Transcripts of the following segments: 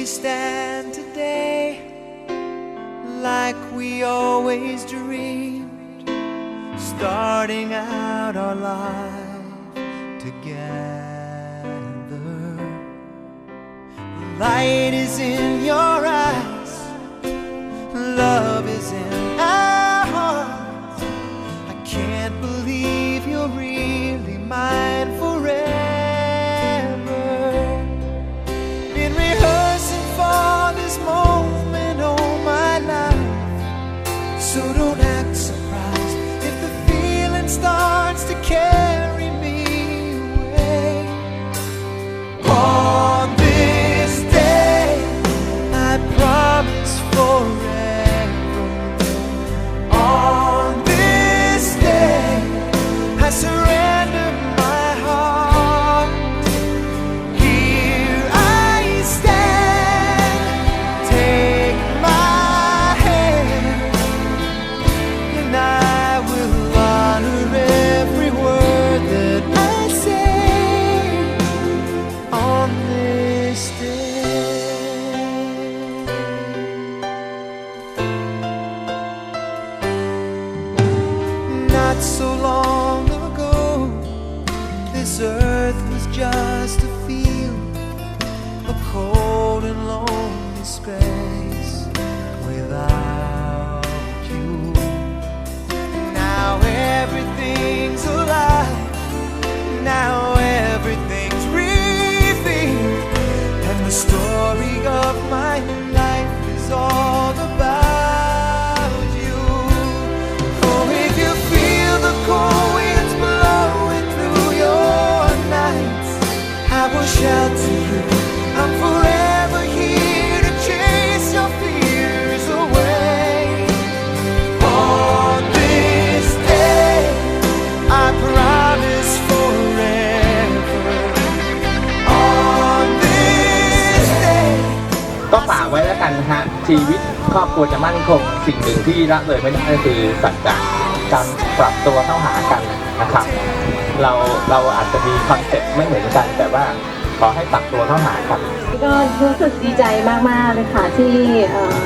we stand today like we always dreamed, starting out our life together. The Light is in your eyes, love is in our hearts. I can't believe you're really mine promise forever. ฝากไว้แล้วกันนะฮะชีวิตครอบครัวจะมั่นคง สิ่งหนึ่งที่ละเลยไม่ได้ก็คือสัจจะการปรับตัวเข้าหากันนะครับ เราเราอาจจะมีคอนเซ็ปต์ไม่เหมือนกัน แต่ว่าขอให้ปรับตัวเข้าหากันก็รู้สึกดีใจมากๆเลยค่ะที่เอ่อ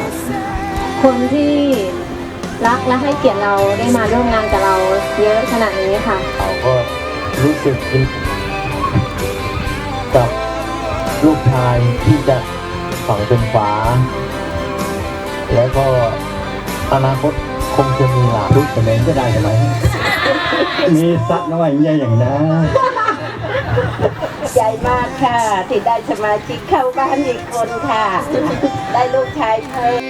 คนที่รักและให้เกียรติเราได้มาร่วมงานกับเราเยอะขนาดนี้ค่ะเราก็รู้สึกยินกับลูกชายที่จะ ฝังเป็นฝา แล้วก็อนาคตคงจะมีหลานลูกคนนี้ก็ได้ไหมมีสักน้อยเงี้ยอย่างนั้นใจมากค่ะ ที่ได้สมาชิกเข้าบ้านอีกคนค่ะ ได้ลูกชายเพิ่ม